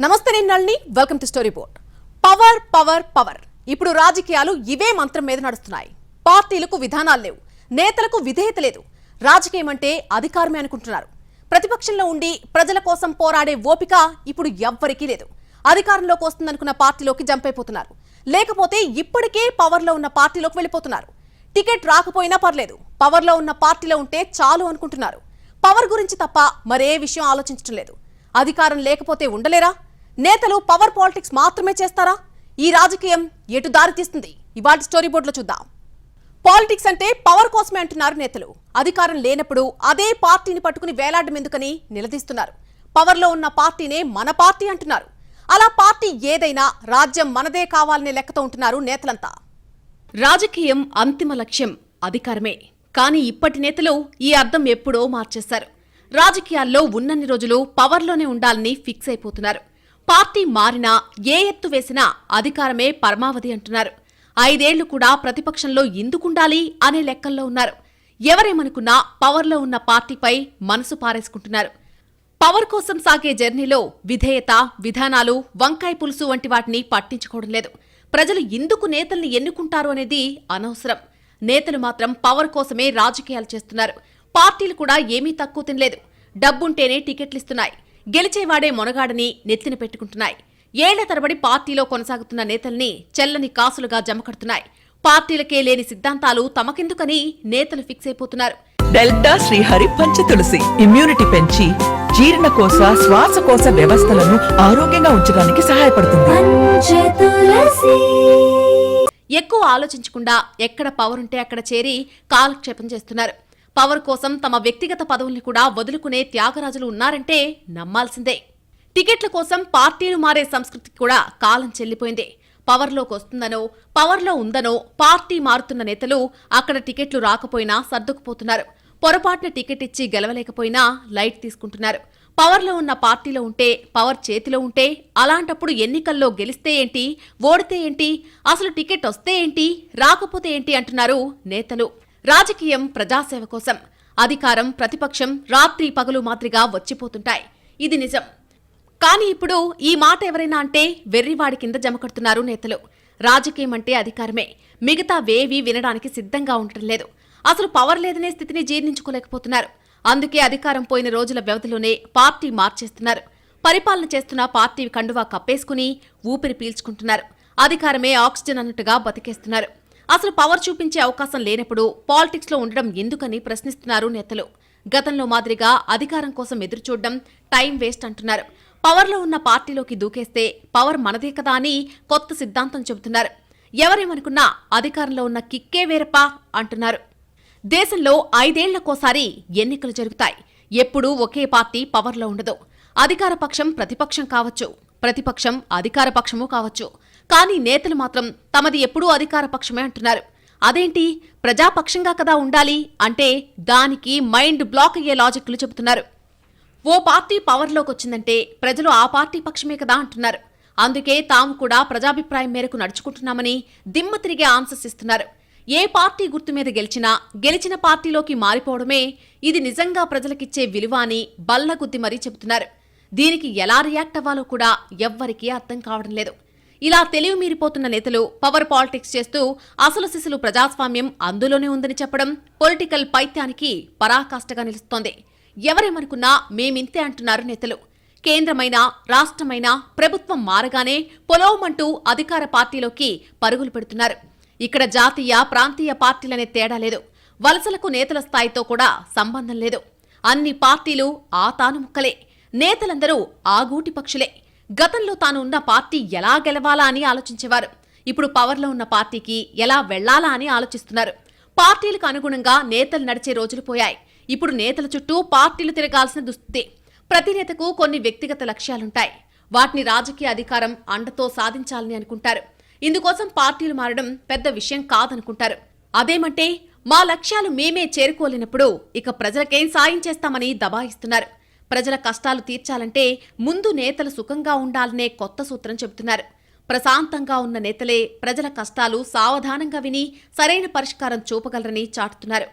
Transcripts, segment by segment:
నమస్తే నేను Nalini. Welcome to story board power power power ఇప్పుడు రాజకీయాలు ఇవే మంత్రం మీద నడుస్తున్నాయి. పార్టీలకు విధానాలు లేవు. నేతలకు విధేయత లేదు. రాజకీయం అంటే అధికారమే అనుకుంటున్నారు. ప్రతిపక్షంలో ఉండి ప్రజల కోసం పోరాడే ఓపిక ఇప్పుడు ఎవ్వరికీ లేదు. అధికారంలోకి వస్తుందనుకున్న పార్టీలోకి జంప్ అయిపోతున్నారు. లేకపోతే ఇప్పటికే పవర్లో ఉన్న పార్టీలోకి వెళ్ళిపోతున్నారు. టికెట్ రాకపోయినా పర్లేదు. పవర్లో ఉన్న పార్టీలో ఉంటే చాలు అనుకుంటున్నారు. పవర్ గురించి తప్ప మరే విషయం ఆలోచించడం లేదు. అధికారం లేకపోతే ఉండలేరా? నేతలు పవర్ పాలిటిక్స్ మాత్రమే చేస్తారా? ఈ రాజకీయం ఎటు దారి తీస్తుంది? ఇవాటి స్టోరీ బోర్డులో చూద్దాం. పాలిటిక్స్ అంటే పవర్ కోసమే అంటున్నారు నేతలు. అధికారం లేనప్పుడు అదే పార్టీని పట్టుకుని వేలాడడం ఎందుకని నిలదీస్తున్నారు. పవర్లో ఉన్న పార్టీనే మన పార్టీ అంటున్నారు. అలా పార్టీ ఏదైనా రాజ్యం మనదే కావాలనే లెక్కతో ఉంటున్నారు నేతలంతా. రాజకీయం అంతిమ లక్ష్యం అధికారమే. కానీ ఇప్పటి నేతలు ఈ అర్థం ఎప్పుడో మార్చేశారు. రాజకీయాల్లో ఉన్నన్ని రోజులు పవర్లోనే ఉండాలని ఫిక్స్ అయిపోతున్నారు. పార్టీ మారినా ఏ ఎత్తు వేసినా అధికారమే పరమావధి అంటున్నారు. ఐదేళ్ళు కూడా ప్రతిపక్షంలో ఎందుకుండాలి అనే లెక్కల్లో ఉన్నారు. ఎవరేమనుకున్నా పవర్లో ఉన్న పార్టీపై మనసు పారేసుకుంటున్నారు. పవర్ కోసం సాగే జర్నీలో విధేయత విధానాలు వంకాయ పులుసు వంటి వాటిని పట్టించుకోవడం లేదు. ప్రజలు ఎందుకు నేతల్ని ఎన్నుకుంటారు అనేది అనవసరం. నేతలు మాత్రం పవర్ కోసమే రాజకీయాలు చేస్తున్నారు. పార్టీలు కూడా ఏమీ తక్కువ తినలేదు. డబ్బుంటేనే టికెట్లు ఇస్తున్నాయి గెలిచేవాడే మొనగాడని నెత్తిన పెట్టుకుంటున్నాయి. ఏళ్ళ తరబడి పార్టీలో కొనసాగుతున్న నేతల్ని చెల్లని కాసులుగా జమకడుతున్నాయి. పార్టీలకే లేని సిద్ధాంతాలు తమకెందుకని నేతలు ఫిక్స్ అయిపోతున్నారు డెల్టా శ్రీహరి పంచతులసి ఇమ్యూనిటీ పెంచి జీర్ణకోశ శ్వాసకోశ వ్యవస్థలను ఆరోగ్యంగా ఉంచడానికి సహాయపడుతుంది. ఎక్కువ ఆలోచించకుండా ఎక్కడ పవర్ ఉంటే అక్కడ చేరి కాలక్షేపం చేస్తున్నారు. పవర్ కోసం తమ వ్యక్తిగత పదవుల్ని కూడా వదులుకునే త్యాగరాజులు ఉన్నారంటే నమ్మాల్సిందే. టికెట్ల కోసం పార్టీలు మారే సంస్కృతికి కూడా కాలం చెల్లిపోయింది. పవర్లోకి వస్తుందనో పవర్లో ఉందనో పార్టీ మారుతున్న నేతలు అక్కడ టికెట్లు రాకపోయినా సర్దుకుపోతున్నారు. పొరపాటున టికెట్ ఇచ్చి గెలవలేకపోయినా లైట్ తీసుకుంటున్నారు. పవర్లో ఉన్న పార్టీలో ఉంటే పవర్ చేతిలో ఉంటే అలాంటప్పుడు ఎన్నికల్లో గెలిస్తే ఏంటి ఓడితే ఏంటి అసలు టికెట్ వస్తే ఏంటి రాకపోతే ఏంటి అంటున్నారు నేతలు. రాజకీయం ప్రజాసేవ కోసం. అధికారం ప్రతిపక్షం రాత్రి పగలు మాదిరిగా వచ్చిపోతుంటాయి. ఇది నిజం. కానీ ఇప్పుడు ఈ మాట ఎవరైనా అంటే వెర్రివాడి కింద జమకడుతున్నారు నేతలు. రాజకీయం అంటే అధికారమే. మిగతా వేవి వినడానికి సిద్ధంగా ఉండటం లేదు. అసలు పవర్ లేదనే స్థితిని జీర్ణించుకోలేకపోతున్నారు. అందుకే అధికారం పోయిన రోజుల వ్యవధిలోనే పార్టీ మార్చేస్తున్నారు. పరిపాలన చేస్తున్న పార్టీ కండువా కప్పేసుకుని ఊపిరి పీల్చుకుంటున్నారు. అధికారమే ఆక్సిజన్ అన్నట్టుగా బతికేస్తున్నారు. అసలు పవర్ చూపించే అవకాశం లేనప్పుడు పాలిటిక్స్లో ఉండడం ఎందుకని ప్రశ్నిస్తున్నారు నేతలు. గతంలో మాదిరిగా అధికారం కోసం ఎదురుచూడడం టైం వేస్ట్ అంటున్నారు. పవర్లో ఉన్న పార్టీలోకి దూకేస్తే పవర్ మనదే కదా అని కొత్త సిద్ధాంతం చెబుతున్నారు. ఎవరేమనుకున్నా అధికారంలో ఉన్న కిక్కే వేరపా అంటున్నారు. దేశంలో ఐదేళ్ళకోసారి ఎన్నికలు జరుగుతాయి. ఎప్పుడూ ఒకే పార్టీ పవర్లో ఉండదు. అధికారపక్షం ప్రతిపక్షం కావచ్చు. ప్రతిపక్షం అధికారపక్షము కావచ్చు. కానీ నేతలు మాత్రం తమది ఎప్పుడూ అధికార పక్షమే అంటున్నారు. అదేంటి? ప్రజాపక్షంగా కదా ఉండాలి అంటే దానికి మైండ్ బ్లాక్ అయ్యే లాజిక్లు చెబుతున్నారు. ఓ పార్టీ పవర్లోకి వచ్చిందంటే ప్రజలు ఆ పార్టీ పక్షమే కదా అంటున్నారు. అందుకే తాము కూడా ప్రజాభిప్రాయం మేరకు నడుచుకుంటున్నామని దిమ్మ తిరిగే ఆన్సర్స్ ఇస్తున్నారు. ఏ పార్టీ గుర్తు మీద గెలిచినా గెలిచిన పార్టీలోకి మారిపోవడమే ఇది నిజంగా ప్రజలకిచ్చే విలువ అని బల్లగుద్ది మరీ చెబుతున్నారు. దీనికి ఎలా రియాక్ట్ అవ్వాలో కూడా ఎవ్వరికీ అర్థం కావడం లేదు. ఇలా తెలివి మీరిపోతున్న నేతలు పవర్ పాలిటిక్స్ చేస్తూ అసలు సిసలు ప్రజాస్వామ్యం అందులోనే ఉందని చెప్పడం పొలిటికల్ పైత్యానికి పరాకాష్ఠగా నిలుస్తోంది. ఎవరేమనుకున్నా మేమింతే అంటున్నారు నేతలు. కేంద్రమైనా రాష్ట్రమైనా ప్రభుత్వం మారగానే పొలవమంటూ అధికార పార్టీలోకి పరుగులు పెడుతున్నారు. ఇక్కడ జాతీయ ప్రాంతీయ పార్టీలనే తేడా లేదు. వలసలకు నేతల స్థాయితో కూడా సంబంధం లేదు. అన్ని పార్టీలు ఆ తాను ముక్కలే. నేతలందరూ ఆగూటి పక్షులే. గతంలో తాను ఉన్న పార్టీ ఎలా గెలవాలా అని ఆలోచించేవారు. ఇప్పుడు పవర్లో ఉన్న పార్టీకి ఎలా వెళ్ళాలా అని ఆలోచిస్తున్నారు. పార్టీలకు అనుగుణంగా నేతలు నడిచే రోజులు పోయాయి. ఇప్పుడు నేతల చుట్టూ పార్టీలు తిరగాల్సిన దుస్థితి. ప్రతి నేతకు కొన్ని వ్యక్తిగత లక్ష్యాలుంటాయి. వాటిని రాజకీయ అధికారం అండతో సాధించాలని అనుకుంటారు. ఇందుకోసం పార్టీలు మారడం పెద్ద విషయం కాదనుకుంటారు. అదేమంటే మా లక్ష్యాలు మేమే చేరుకోలేనప్పుడు ఇక ప్రజలకేం సాయం చేస్తామని దబాయిస్తున్నారు. ప్రజల కష్టాలు తీర్చాలంటే ముందు నేతలు సుఖంగా ఉండాలనే కొత్త సూత్రం చెబుతున్నారు. ప్రశాంతంగా ఉన్న నేతలే ప్రజల కష్టాలు సావధానంగా విని సరైన పరిష్కారం చూపగలరని చాటుతున్నారు.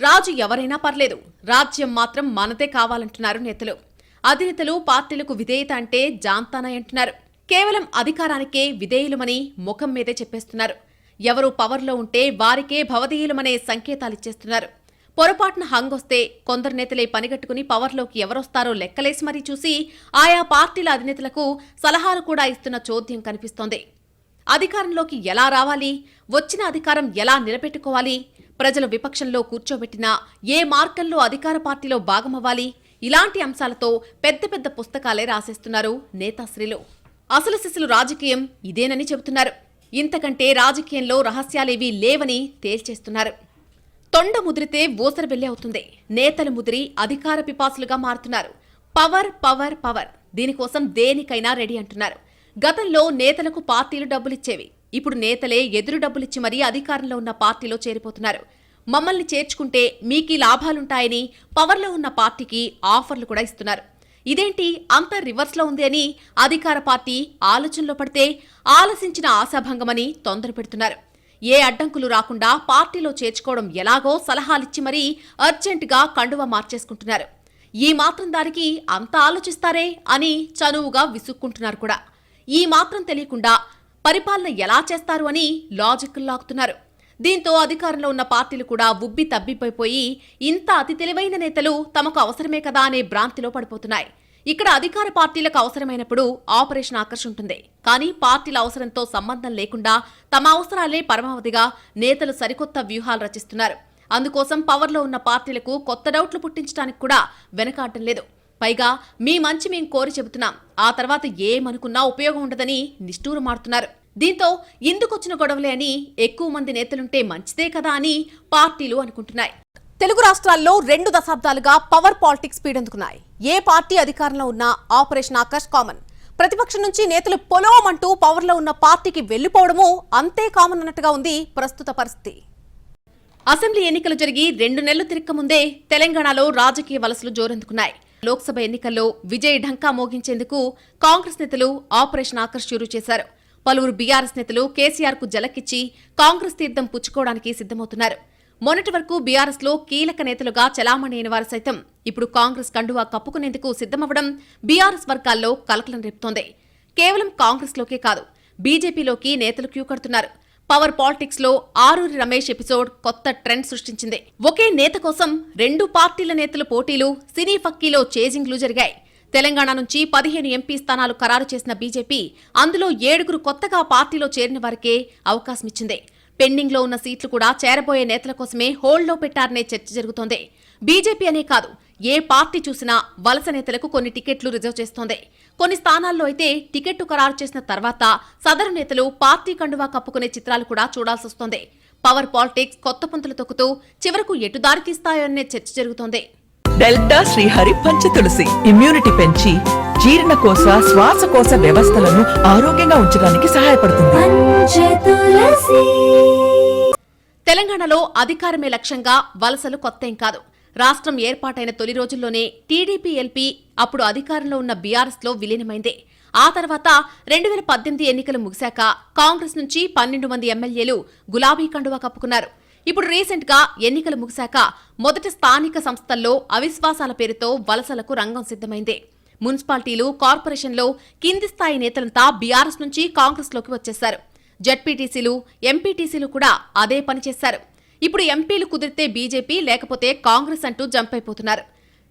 రాజు ఎవరైనా పర్లేదు రాజ్యం మాత్రం మనదే కావాలంటున్నారు నేతలు. అధినేతలు పార్టీలకు విధేయత అంటే జాంతానాయ్ అంటున్నారు. కేవలం అధికారానికే విధేయులమని ముఖం మీదే చెప్పేస్తున్నారు. ఎవరు పవర్లో ఉంటే వారికే భవదీయులమనే సంకేతాలిచ్చేస్తున్నారు. పొరపాటున హంగొస్తే కొందరు నేతలే పనిగట్టుకుని పవర్లోకి ఎవరొస్తారో లెక్కలేసి మరీ చూసి ఆయా పార్టీల అధినేతలకు సలహాలు కూడా ఇస్తున్న చోద్యం కనిపిస్తోంది. అధికారంలోకి ఎలా రావాలి? వచ్చిన అధికారం ఎలా నిలబెట్టుకోవాలి? ప్రజలు విపక్షంలో కూర్చోబెట్టినా ఏ మార్గంలో అధికార పార్టీలో భాగమవ్వాలి? ఇలాంటి అంశాలతో పెద్ద పెద్ద పుస్తకాలే రాసేస్తున్నారు నేతాశ్రీలు. అసలు శిశులు రాజకీయం ఇదేనని చెబుతున్నారు. ఇంతకంటే రాజకీయంలో రహస్యాలేవీ లేవని తేల్చేస్తున్నారు. తొండ ముదిరితే ఊసర వెళ్ళి అవుతుంది. నేతలు ముదిరి అధికార పిపాసులుగా మారుతున్నారు. Power power power. దీనికోసం దేనికైనా రెడీ అంటున్నారు. గతంలో నేతలకు పార్టీలు డబ్బులిచ్చేవి. ఇప్పుడు నేతలే ఎదురు డబ్బులిచ్చి మరీ అధికారంలో ఉన్న పార్టీలో చేరిపోతున్నారు. మమ్మల్ని చేర్చుకుంటే మీకీ లాభాలుంటాయని పవర్లో ఉన్న పార్టీకి ఆఫర్లు కూడా ఇస్తున్నారు. ఇదేంటి? అంత రివర్స్లో ఉంది అని అధికార పార్టీ ఆలోచనలో పడితే ఆలసించిన ఆశాభంగమని తొందర పెడుతున్నారు ఏ అడ్డంకులు రాకుండా పార్టీలో చేర్చుకోవడం ఎలాగో సలహాలిచ్చి మరీ అర్జెంటుగా కండువ మార్చేసుకుంటున్నారు. ఈ మాత్రం దానికి అంత ఆలోచిస్తారే అని చనువుగా విసుక్కుంటున్నారు కూడా. ఈ మాత్రం తెలియకుండా పరిపాలన ఎలా చేస్తారు అని లాజిక్ లాగుతున్నారు. దీంతో అధికారంలో ఉన్న పార్టీలు కూడా ఉబ్బి తబ్బిపోయిపోయి ఇంత అతి తెలివైన నేతలు తమకు అవసరమే కదా అనే భ్రాంతిలో పడిపోతున్నాయి. ఇక్కడ అధికార పార్టీలకు అవసరమైనప్పుడు ఆపరేషన్ ఆకర్ష్ ఉంటుంది కానీ పార్టీల అవసరంతో సంబంధం లేకుండా తమ అవసరాలే పరమావధిగా నేతలు సరికొత్త వ్యూహాలు రచిస్తున్నారు. అందుకోసం పవర్లో ఉన్న పార్టీలకు కొత్త డౌట్లు పుట్టించడానికి కూడా వెనకాడటం లేదు. పైగా మీ మంచి మేం కోరి చెబుతున్నాం. ఆ తర్వాత ఏమనుకున్నా ఉపయోగం ఉండదని నిష్ఠూరమాడుతున్నారు. దీంతో ఇందుకొచ్చిన గొడవలే అని ఎక్కువ మంది నేతలుంటే మంచిదే కదా అని పార్టీలు అనుకుంటున్నాయి. తెలుగు రాష్ట్రాల్లో రెండు దశాబ్దాలుగా పవర్ పాలిటిక్స్ పీడందుకున్నాయి. ఏ పార్టీ అధికారంలో ఉన్నా ఆపరేషన్ ఆకర్ష్ కామన్. ప్రతిపక్షం నుంచి నేతలు పొలవమంటూ పవర్లో ఉన్న పార్టీకి వెళ్ళిపోవడము అంతే కామన్ అన్నట్టుగా ఉంది ప్రస్తుత పరిస్థితి. అసెంబ్లీ ఎన్నికలు జరిగి రెండు నెలలు తిరక్క ముందే తెలంగాణలో రాజకీయ వలసలు జోరందుకున్నాయి. లోక్సభ ఎన్నికల్లో విజయ్ ఢంకా మోగించేందుకు కాంగ్రెస్ నేతలు ఆపరేషన్ ఆకర్ష్ షురూ చేశారు. పలువురు బీఆర్ఎస్ నేతలు కేసీఆర్కు జలకిచ్చి కాంగ్రెస్ తీర్థం పుచ్చుకోవడానికి సిద్ధమవుతున్నారు. మొన్నటి వరకు బీఆర్ఎస్లో కీలక నేతలుగా చలామణి అయిన వారు సైతం. ఇప్పుడు కాంగ్రెస్ కండువా కప్పుకునేందుకు సిద్ధమవ్వడం బీఆర్ఎస్ వర్గాల్లో కలకలం రేపుతోంది. కేవలం కాంగ్రెస్ లోకే కాదు బీజేపీలోకి నేతలు క్యూ కడుతున్నారు. పవర్ పాలిటిక్స్లో ఆరూరి రమేష్ ఎపిసోడ్ కొత్త ట్రెండ్ సృష్టించింది. ఒకే నేత కోసం రెండు పార్టీల నేతల పోటీలు సినీ ఫక్కీలో చేజింగ్లు జరిగాయి. తెలంగాణ నుంచి పదిహేను ఎంపీ స్థానాలు ఖరారు చేసిన బీజేపీ అందులో ఏడుగురు కొత్తగా పార్టీలో చేరిన వారికే అవకాశమిచ్చింది. పెండింగ్లో ఉన్న సీట్లు కూడా చేరబోయే నేతల కోసమే హోల్డ్లో పెట్టారనే చర్చ జరుగుతోంది. బీజేపీ అనే కాదు ఏ పార్టీ చూసినా వలస నేతలకు కొన్ని టికెట్లు రిజర్వ్ చేస్తోంది. కొన్ని స్థానాల్లో అయితే టికెట్టు ఖరారు చేసిన తర్వాత సదరు నేతలు పార్టీ కండువా కప్పుకునే చిత్రాలు కూడా చూడాల్సి వస్తోంది. పవర్ పాలిటిక్స్ కొత్త పుంతలు తొక్కుతూ చివరకు ఎటు దారితీస్తాయో అనే చర్చ జరుగుతోంది. డెల్టా శ్రీహరి పంచతులసి ఇమ్యూనిటీ పెంచి జీర్ణకోశ శ్వాసకోశ వ్యవస్థలను ఆరోగ్యంగా ఉంచడానికి సహాయపడుతుంది. తెలంగాణలో అధికారమే లక్ష్యంగా వలసలు కొత్తేం కాదు. రాష్ట్రం ఏర్పాటైన తొలి రోజుల్లోనే టీడీపీ ఎల్పీ అప్పుడు అధికారంలో ఉన్న బీఆర్ఎస్లో విలీనమైంది. ఆ తర్వాత రెండు వేల పద్దెనిమిది ఎన్నికలు ముగిశాక కాంగ్రెస్ నుంచి పన్నెండు మంది ఎమ్మెల్యేలు గులాబీ కండువా కప్పుకున్నారు. ఇప్పుడు రీసెంట్గా ఎన్నికలు ముగిశాక మొదటి స్థానిక సంస్థల్లో అవిశ్వాసాల పేరుతో వలసలకు రంగం సిద్ధమైంది. మున్సిపాలిటీలు కార్పొరేషన్లో కింది స్థాయి నేతలంతా బీఆర్ఎస్ నుంచి కాంగ్రెస్లోకి వచ్చేశారు. జడ్పీటీసీలు ఎంపీటీసీలు కూడా అదే పని చేశారు. ఇప్పుడు ఎంపీలు కుదిరితే బీజేపీ లేకపోతే కాంగ్రెస్ అంటూ జంప్ అయిపోతున్నారు.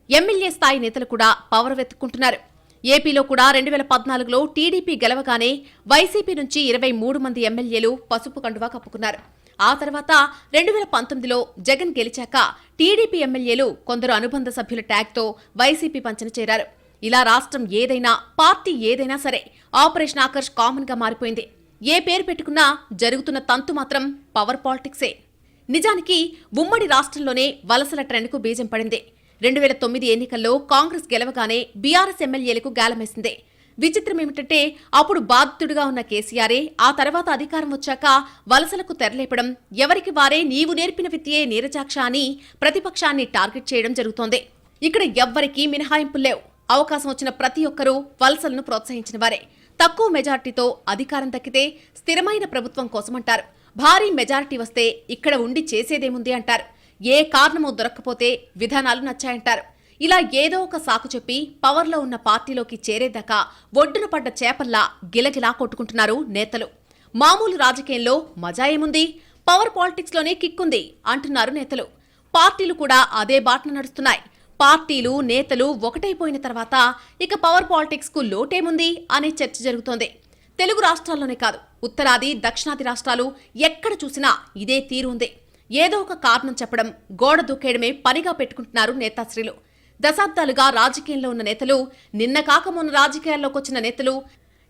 ఎమ్మెల్యే స్థాయి నేతలు కూడా పవర్ వెతుక్కుంటున్నారు. ఏపీలో కూడా రెండు వేల పద్నాలుగులో టీడీపీ గెలవగానే వైసీపీ నుంచి ఇరవై మూడు మంది ఎమ్మెల్యేలు పసుపు కండువా కప్పుకున్నారు. ఆ తర్వాత రెండు వేల పంతొమ్మిదిలో జగన్ గెలిచాక టీడీపీ ఎమ్మెల్యేలు కొందరు అనుబంధ సభ్యుల ట్యాగ్తో వైసీపీ పంచన చేరారు. ఇలా రాష్ట్రం ఏదైనా పార్టీ ఏదైనా సరే ఆపరేషన్ ఆకర్ష్ కామన్గా మారిపోయింది. ఏ పేరు పెట్టుకున్నా జరుగుతున్న తంతు మాత్రం పవర్ పాలిటిక్సే. నిజానికి ఉమ్మడి రాష్ట్రంలోనే వలసల ట్రెండ్కు బీజం పడింది. రెండు వేల తొమ్మిది ఎన్నికల్లో కాంగ్రెస్ గెలవగానే బీఆర్ఎస్ ఎమ్మెల్యేలకు గాలమేసింది. విచిత్రం ఏమిటంటే అప్పుడు బాధితుడిగా ఉన్న కేసీఆరే ఆ తర్వాత అధికారం వచ్చాక వలసలకు తెరలేపడం ఎవరికి వారే నీవు నేర్పిన విద్యే నీరజాక్ష అని ప్రతిపక్షాన్ని టార్గెట్ చేయడం జరుగుతోంది. ఇక్కడ ఎవ్వరికీ మినహాయింపులు లేవు. అవకాశం వచ్చిన ప్రతి ఒక్కరూ వలసలను ప్రోత్సహించిన వారే. తక్కువ మెజార్టీతో అధికారం దక్కితే స్థిరమైన ప్రభుత్వం కోసమంటారు. భారీ మెజారిటీ వస్తే ఇక్కడ ఉండి చేసేదేముంది అంటారు. ఏ కారణమో దొరక్కపోతే విధానాలు నచ్చాయంటారు. ఇలా ఏదో ఒక సాకు చెప్పి పవర్లో ఉన్న పార్టీలోకి చేరేదాకా ఒడ్డున పడ్డ చేపల్లా గిలగిలా కొట్టుకుంటున్నారు నేతలు. మామూలు రాజకీయంలో మజా ఏముంది? పవర్ పాలిటిక్స్లోనే కిక్కుంది అంటున్నారు నేతలు. పార్టీలు కూడా అదే బాటన నడుస్తున్నాయి. పార్టీలు నేతలు ఒకటైపోయిన తర్వాత ఇక పవర్ పాలిటిక్స్కు లోటేముంది అనే చర్చ జరుగుతోంది. తెలుగు రాష్ట్రాల్లోనే కాదు ఉత్తరాది దక్షిణాది రాష్ట్రాలు ఎక్కడ చూసినా ఇదే తీరు ఉంది ఏదో ఒక కారణం చెప్పడం గోడ దూకేయడమే పనిగా పెట్టుకుంటున్నారు నేతాశ్రీలు. దశాబ్దాలుగా రాజకీయంలో ఉన్న నేతలు నిన్న కాక మొన్న రాజకీయాల్లోకి వచ్చిన నేతలు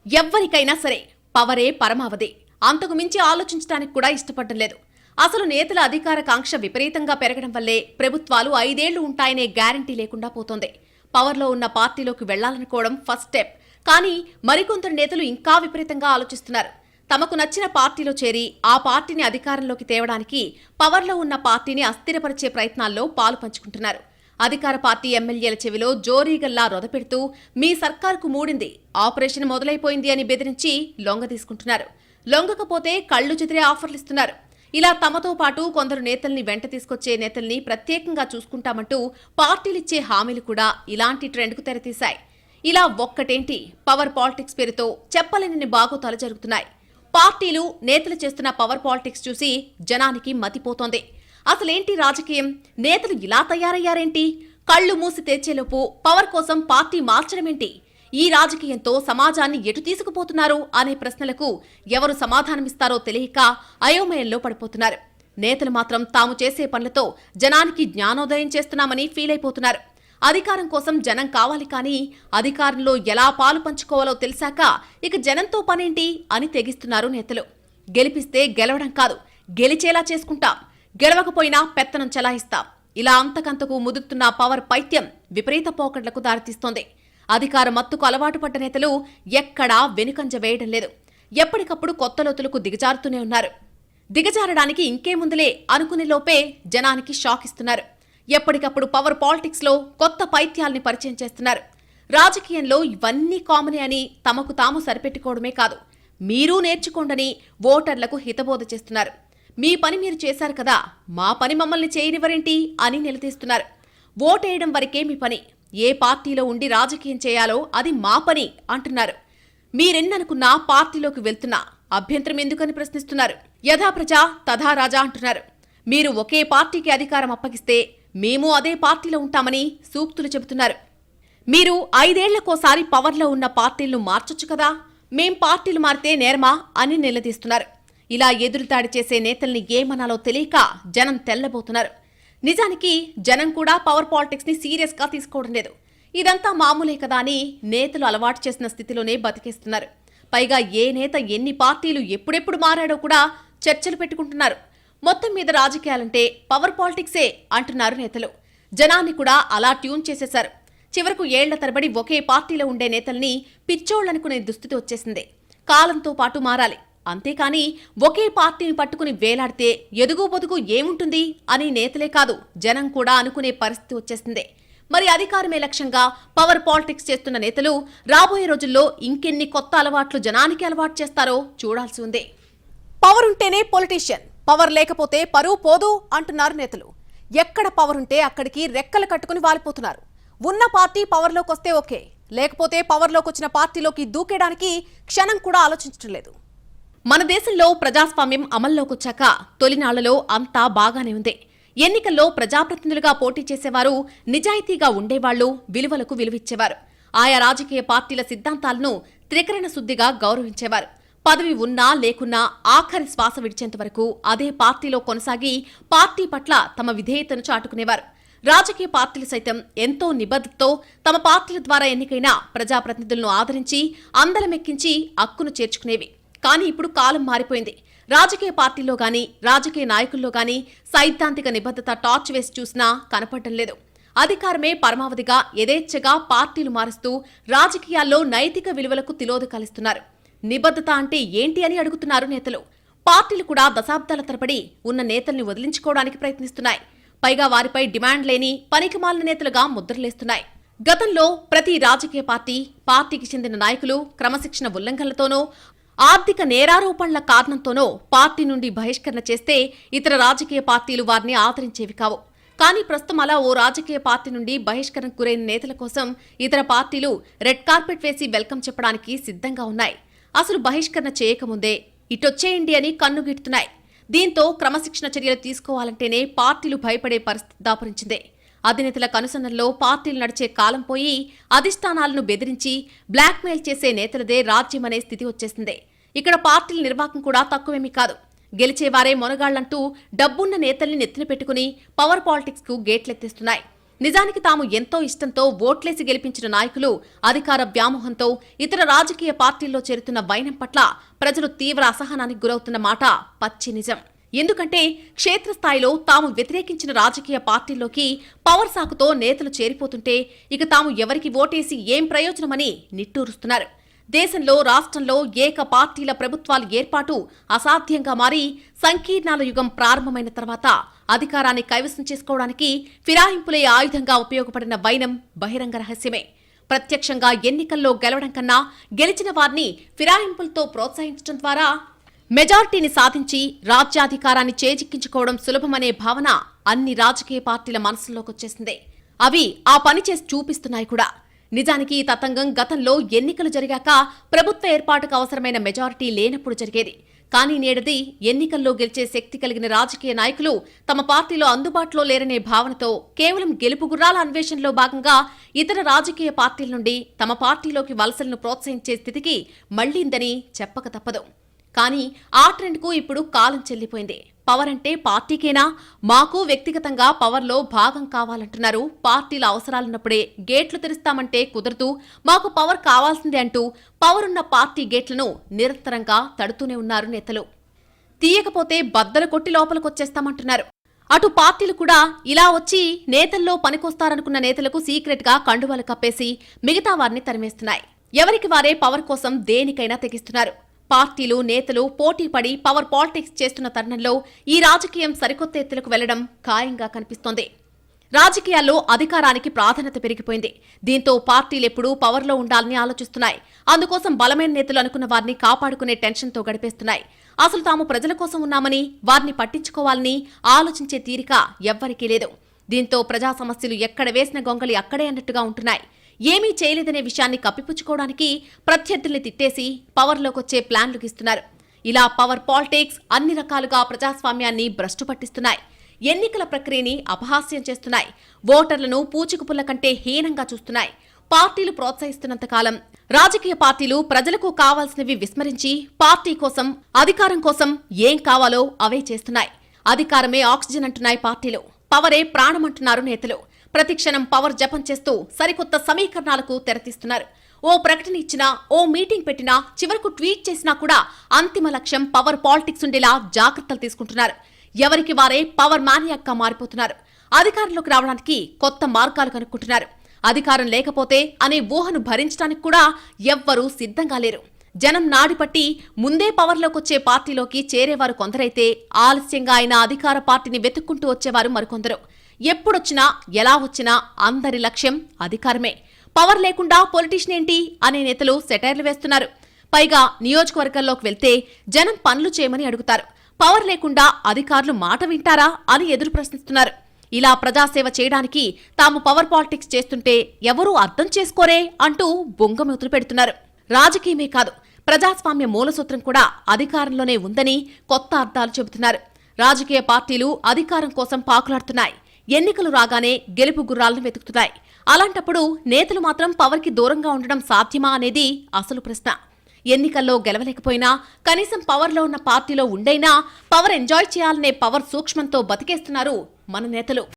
ఎవ్వరికైనా సరే పవరే పరమావధి. అంతకు మించి ఆలోచించడానికి కూడా ఇష్టపడడం లేదు. అసలు నేతల అధికార కాంక్ష విపరీతంగా పెరగడం వల్లే ప్రభుత్వాలు ఐదేళ్ళు ఉంటాయనే గ్యారంటీ లేకుండా పోతోంది. పవర్లో ఉన్న పార్టీలోకి వెళ్ళాలనుకోవడం ఫస్ట్ స్టెప్. కానీ మరికొందరు నేతలు ఇంకా విపరీతంగా ఆలోచిస్తున్నారు. తమకు నచ్చిన పార్టీలో చేరి ఆ పార్టీని అధికారంలోకి తేవడానికి పవర్లో ఉన్న పార్టీని అస్థిరపరిచే ప్రయత్నాల్లో పాలు పంచుకుంటున్నారు. అధికార పార్టీ ఎమ్మెల్యేల చెవిలో జోరీగల్లా రొదపెడుతూ మీ సర్కారుకు మూడింది. ఆపరేషన్ మొదలైపోయింది అని బెదిరించి లొంగ తీసుకుంటున్నారు. లొంగకపోతే కళ్ళు చెదిరే ఆఫర్లిస్తున్నారు ఇలా తమతో పాటు కొందరు నేతల్ని వెంట తీసుకొచ్చే నేతల్ని ప్రత్యేకంగా చూసుకుంటామంటూ పార్టీలిచ్చే హామీలు కూడా ఇలాంటి ట్రెండ్కు తెరతీశాయి. ఇలా ఒక్కటేంటి? పవర్ పాలిటిక్స్ పేరుతో చెప్పలేని బాగోతాలు జరుగుతున్నాయి. పార్టీలు నేతలు చేస్తున్న పవర్ పాలిటిక్స్ చూసి జనానికి మతిపోతోంది. అసలేంటి రాజకీయం? నేతలు ఇలా తయారయ్యారేంటి? కళ్ళు మూసి తెచ్చేలోపు పవర్ కోసం పార్టీ మార్చడమేంటి? ఈ రాజకీయంతో సమాజాన్ని ఎటు తీసుకుపోతున్నారు అనే ప్రశ్నలకు ఎవరు సమాధానమిస్తారో తెలియక అయోమయంలో పడిపోతున్నారు. నేతలు మాత్రం తాము చేసే పనులతో జనానికి జ్ఞానోదయం చేస్తున్నామని ఫీల్ అయిపోతున్నారు. అధికారం కోసం జనం కావాలి కానీ అధికారంలో ఎలా పాలు పంచుకోవాలో తెలిసాక ఇక జనంతో పనేంటి అని తెగిస్తున్నారు నేతలు. గెలిపిస్తే గెలవడం కాదు గెలిచేలా చేసుకుంటాం. గెలవకపోయినా పెత్తనం చెలాయిస్తాం. ఇలా అంతకంతకు ముదుర్తున్న పవర్ పైత్యం విపరీత పోకడ్లకు దారితీస్తోంది. అధికార మత్తుకు అలవాటు పడ్డ నేతలు ఎక్కడా వెనుకంజ వేయడం లేదు. ఎప్పటికప్పుడు కొత్త లోతులకు దిగజారుతూనే ఉన్నారు. దిగజారడానికి ఇంకేముందులే అనుకునే లోపే జనానికి షాక్ ఇస్తున్నారు. ఎప్పటికప్పుడు పవర్ పాలిటిక్స్లో కొత్త పైత్యాల్ని పరిచయం చేస్తున్నారు. రాజకీయంలో ఇవన్నీ కామనే అని తమకు తాము సరిపెట్టుకోవడమే కాదు మీరూ నేర్చుకోండని ఓటర్లకు హితబోధ చేస్తున్నారు. మీ పని మీరు చేశారు కదా మా పని మమ్మల్ని చేయనివ్వరేంటి అని నిలదీస్తున్నారు. ఓటేయడం వరకే మీ పని. ఏ పార్టీలో ఉండి రాజకీయం చేయాలో అది మా పని అంటున్నారు. మీరెన్ననుకున్నా పార్టీలోకి వెళ్తున్నా అభ్యంతరం ఎందుకని ప్రశ్నిస్తున్నారు. యథా ప్రజా తథా రాజా అంటున్నారు. మీరు ఒకే పార్టీకి అధికారం అప్పగిస్తే మేము అదే పార్టీలో ఉంటామని సూక్తులు చెబుతున్నారు. మీరు ఐదేళ్ళకోసారి పవర్లో ఉన్న పార్టీలను మార్చొచ్చు కదా మేం పార్టీలు మారితే నేర్మా అని నిలదీస్తున్నారు. ఇలా ఎదురుదాడి చేసే నేతల్ని ఏమనాలో తెలియక జనం తెల్లబోతున్నారు. నిజానికి జనం కూడా పవర్ పాలిటిక్స్ని సీరియస్గా తీసుకోవడం లేదు. ఇదంతా మామూలే కదా అని నేతలు అలవాటు చేసిన స్థితిలోనే బతికేస్తున్నారు. పైగా ఏ నేత ఎన్ని పార్టీలు ఎప్పుడెప్పుడు మారాడో కూడా చర్చలు పెట్టుకుంటున్నారు. మొత్తం మీద రాజకీయాలంటే పవర్ పాలిటిక్సే అంటున్నారు నేతలు. జనాన్ని కూడా అలా ట్యూన్ చేసేశారు. చివరకు ఏళ్ళ తరబడి ఒకే పార్టీలో ఉండే నేతల్ని పిచ్చోళ్ళనుకునే దుస్థితి వచ్చేసింది. కాలంతో పాటు మారాలి. అంతేకాని ఒకే పార్టీని పట్టుకుని వేలాడితే ఎదుగు పొదుగు ఏముంటుంది అని నేతలే కాదు జనం కూడా అనుకునే పరిస్థితి వచ్చేసింది. మరి అధికారమే లక్ష్యంగా పవర్ పాలిటిక్స్ చేస్తున్న నేతలు రాబోయే రోజుల్లో ఇంకెన్ని కొత్త అలవాట్లు జనానికి అలవాటు చేస్తారో చూడాల్సి ఉంది. పవర్ ఉంటేనే పొలిటీషియన్ పవర్ లేకపోతే పరువు పోదు అంటున్నారు నేతలు. ఎక్కడ పవర్ ఉంటే అక్కడికి రెక్కలు కట్టుకుని వాలిపోతున్నారు. ఉన్న పార్టీ పవర్లోకి వస్తే ఓకే లేకపోతే పవర్లోకి వచ్చిన పార్టీలోకి దూకేయడానికి క్షణం కూడా ఆలోచించడం లేదు. మన దేశంలో ప్రజాస్వామ్యం అమల్లోకొచ్చాక తొలినాళ్ళలో అంతా బాగానే ఉంది. ఎన్నికల్లో ప్రజాప్రతినిధులుగా పోటీ చేసేవారు నిజాయితీగా ఉండేవాళ్ళు విలువలకు విలువిచ్చేవారు. ఆయా రాజకీయ పార్టీల సిద్ధాంతాలను త్రికరణ శుద్ధిగా గౌరవించేవారు. పదవి ఉన్నా లేకున్నా ఆఖరి శ్వాస విడిచేంత వరకు అదే పార్టీలో కొనసాగి పార్టీ పట్ల తమ విధేయతను చాటుకునేవారు. రాజకీయ పార్టీలు సైతం ఎంతో నిబద్ధతో తమ పార్టీల ద్వారా ఎన్నికైన ప్రజాప్రతినిధులను ఆదరించి అందలమెక్కించి అక్కును చేర్చుకునేవి. కానీ ఇప్పుడు కాలం మారిపోయింది. రాజకీయ పార్టీల్లో గాని రాజకీయ నాయకుల్లో గాని సైద్ధాంతిక నిబద్ధత టార్చ్ వేసి చూసినా కనపడటం లేదు. అధికారమే పరమావధిగా యథేచ్ఛగా పార్టీలు మారుస్తూ రాజకీయాల్లో నైతిక విలువలకు తిలోదకాలిస్తున్నారు నిబద్ధత అంటే ఏంటి అని అడుగుతున్నారు నేతలు. పార్టీలు కూడా దశాబ్దాల తరబడి ఉన్న నేతల్ని వదిలించుకోవడానికి ప్రయత్నిస్తున్నాయి. పైగా వారిపై డిమాండ్ లేని పనికిమాలిన నేతలుగా ముద్రలేస్తున్నాయి. గతంలో ప్రతి రాజకీయ పార్టీ పార్టీకి చెందిన నాయకులు క్రమశిక్షణ ఉల్లంఘనలతోనో ఆర్థిక నేరారోపణల కారణంతోనో పార్టీ నుండి బహిష్కరణ చేస్తే ఇతర రాజకీయ పార్టీలు వారిని ఆదరించేవి కావు. కానీ ప్రస్తుతం అలా ఓ రాజకీయ పార్టీ నుండి బహిష్కరణకు గురైన నేతల కోసం ఇతర పార్టీలు రెడ్ కార్పెట్ వేసి వెల్కమ్ చెప్పడానికి సిద్ధంగా ఉన్నాయి. అసలు బహిష్కరణ చేయకముందే ఇటొచ్చేయండి అని కన్నుగిడుతున్నాయి దీంతో క్రమశిక్షణ చర్యలు తీసుకోవాలంటేనే పార్టీలు భయపడే పరిస్థితి దాపురించింది. అధినేతల కనుసన్నల్లో పార్టీలు నడిచే కాలం పోయి అధిష్టానాలను బెదిరించి బ్లాక్మెయిల్ చేసే నేతలదే రాజ్యమనే స్థితి వచ్చేసింది. ఇక్కడ పార్టీల నిర్వాహకం కూడా తక్కువేమీ కాదు. గెలిచేవారే మొనగాళ్ళంటూ డబ్బున్న నేతల్ని నెత్తిన పెట్టుకుని పవర్ పాలిటిక్స్కు గేట్లెత్తేస్తున్నాయి. నిజానికి తాము ఎంతో ఇష్టంతో ఓట్లేసి గెలిపించిన నాయకులు అధికార వ్యామోహంతో ఇతర రాజకీయ పార్టీల్లో చేరుతున్న వైనం పట్ల ప్రజలు తీవ్ర అసహనానికి గురవుతున్న మాట పచ్చి నిజం. ఎందుకంటే క్షేత్రస్థాయిలో తాము వ్యతిరేకించిన రాజకీయ పార్టీల్లోకి పవర్ సాకుతో నేతలు చేరిపోతుంటే ఇక తాము ఎవరికి ఓటేసి ఏం ప్రయోజనమని నిట్టూరుస్తున్నారు. దేశంలో రాష్ట్రంలో ఏక పార్టీల ప్రభుత్వాల ఏర్పాటు అసాధ్యంగా మారి సంకీర్ణాల యుగం ప్రారంభమైన తర్వాత అధికారాన్ని కైవసం చేసుకోవడానికి ఫిరాయింపులే ఆయుధంగా ఉపయోగపడిన వైనం బహిరంగ రహస్యమే. ప్రత్యక్షంగా ఎన్నికల్లో గెలవడం కన్నా గెలిచిన వారిని ఫిరాయింపులతో ప్రోత్సహించడం ద్వారా మెజార్టీని సాధించి రాజ్యాధికారాన్ని చేజిక్కించుకోవడం సులభమనే భావన అన్ని రాజకీయ పార్టీల మనసులోకొచ్చేసింది అవి ఆ పని చేసి చూపిస్తున్నాయి కూడా. నిజానికి ఈ తతంగం గతంలో ఎన్నికలు జరిగాక ప్రభుత్వ ఏర్పాటుకు అవసరమైన మెజారిటీ లేనప్పుడు జరిగేది. కానీ నేడది ఎన్నికల్లో గెలిచే శక్తి కలిగిన రాజకీయ నాయకులు తమ పార్టీలో అందుబాటులో లేరనే భావనతో కేవలం గెలుపు గుర్రాల అన్వేషణలో భాగంగా ఇతర రాజకీయ పార్టీల నుండి తమ పార్టీలోకి వలసలను ప్రోత్సహించే స్థితికి మళ్ళీందని చెప్పక తప్పదు. కానీ ఆ ట్రెండ్కు ఇప్పుడు కాలం చెల్లిపోయింది. పవర్ అంటే పార్టీకేనా? మాకు వ్యక్తిగతంగా పవర్లో భాగం కావాలంటున్నారు. పార్టీల అవసరాలున్నప్పుడే గేట్లు తెరుస్తామంటే కుదరదు. మాకు పవర్ కావాల్సిందే అంటూ పవర్ ఉన్న పార్టీ గేట్లను నిరంతరంగా తడుతూనే ఉన్నారు నేతలు. తీయకపోతే బద్దలు కొట్టి లోపలికొచ్చేస్తామంటున్నారు. అటు పార్టీలు కూడా ఇలా వచ్చి నేతల్లో పనికొస్తారనుకున్న నేతలకు సీక్రెట్గా కండువలు కండువాలు కప్పేసి మిగతా వారిని తరిమేస్తున్నాయి. ఎవరికి వారే పవర్ కోసం దేనికైనా తెగిస్తున్నారు. పార్టీలు నేతలు పోటీపడి పవర్ పాలిటిక్స్ చేస్తున్న తరుణంలో ఈ రాజకీయం సరికొత్త ఎత్తులకు వెళ్ళడం ఖాయంగా కనిపిస్తోంది. రాజకీయాల్లో అధికారానికి ప్రాధాన్యత పెరిగిపోయింది. దీంతో పార్టీలెప్పుడూ పవర్లో ఉండాలని ఆలోచిస్తున్నాయి. అందుకోసం బలమైన నేతలు అనుకున్న వారిని కాపాడుకునే టెన్షన్తో గడిపేస్తున్నాయి. అసలు తాము ప్రజల కోసం ఉన్నామని వారిని పట్టించుకోవాలని ఆలోచించే తీరిక ఎవ్వరికీ లేదు. దీంతో ప్రజా సమస్యలు ఎక్కడ వేసిన గొంగళి అక్కడే అన్నట్టుగా ఉంటున్నాయి. ఏమీ చేయలేదనే విషయాన్ని కప్పిపుచ్చుకోవడానికి ప్రత్యర్థుల్ని తిట్టేసి పవర్లోకొచ్చే ప్లాన్లు ఇస్తున్నారు ఇలా పవర్ పాలిటిక్స్ అన్ని రకాలుగా ప్రజాస్వామ్యాన్ని భ్రష్టు పట్టిస్తున్నాయి. ఎన్నికల ప్రక్రియని అపహాస్యం చేస్తున్నాయి. ఓటర్లను పూచికపుల్ల కంటే హీనంగా చూస్తున్నాయి. పార్టీలు ప్రోత్సహిస్తున్నంత కాలం రాజకీయ పార్టీలు ప్రజలకు కావాల్సినవి విస్మరించి పార్టీ కోసం అధికారం కోసం ఏం కావాలో అవే చేస్తున్నాయి. అధికారమే ఆక్సిజన్ అంటున్నాయి పార్టీలు. పవరే ప్రాణమంటున్నారు నేతలు. ప్రతిక్షణం పవర్ జపం చేస్తూ సరికొత్త సమీకరణాలకు తెరతీస్తున్నారు. ఓ ప్రకటన ఇచ్చినా ఓ మీటింగ్ పెట్టినా చివరకు ట్వీట్ చేసినా కూడా అంతిమ లక్ష్యం పవర్ పాలిటిక్స్ ఉండేలా జాగ్రత్తలు తీసుకుంటున్నారు. ఎవరికి వారే పవర్ మానియాక్గా మారిపోతున్నారు. అధికారంలోకి రావడానికి కొత్త మార్గాలు కనుక్కుంటున్నారు. అధికారం లేకపోతే అనే ఊహను భరించడానికి కూడా ఎవ్వరూ సిద్ధంగా లేరు. జనం నాడిపట్టి ముందే పవర్లోకొచ్చే పార్టీలోకి చేరేవారు కొందరైతే ఆలస్యంగా ఆయన అధికార పార్టీని వెతుక్కుంటూ వచ్చేవారు మరికొందరు. ఎప్పుడొచ్చినా ఎలా వచ్చినా అందరి లక్ష్యం అధికారమే. పవర్ లేకుండా పొలిటీషియన్ ఏంటి అనే నేతలు సెటైర్లు వేస్తున్నారు. పైగా నియోజకవర్గాల్లోకి వెళ్తే జనం పనులు చేయమని అడుగుతారు. పవర్ లేకుండా అధికారులు మాట వింటారా అని ఎదురు ప్రశ్నిస్తున్నారు. ఇలా ప్రజాసేవ చేయడానికి తాము పవర్ పాలిటిక్స్ చేస్తుంటే ఎవరూ అర్థం చేసుకోరే అంటూ బొంగమూతులు పెడుతున్నారు. రాజకీయమే కాదు ప్రజాస్వామ్య మూలసూత్రం కూడా అధికారంలోనే ఉందని కొత్త అర్థాలు చెబుతున్నారు. రాజకీయ పార్టీలు అధికారం కోసం పాకులాడుతున్నాయి. ఎన్నికలు రాగానే గెలుపు గుర్రాలను వెతుకుతున్నాయి. అలాంటప్పుడు నేతలు మాత్రం పవర్కి దూరంగా ఉండడం సాధ్యమా అనేది అసలు ప్రశ్న. ఎన్నికల్లో గెలవలేకపోయినా కనీసం పవర్లో ఉన్న పార్టీలో ఉండైనా పవర్ ఎంజాయ్ చేయాలనే పవర్ సూక్ష్మంతో బతికేస్తున్నారు మన నేతలు.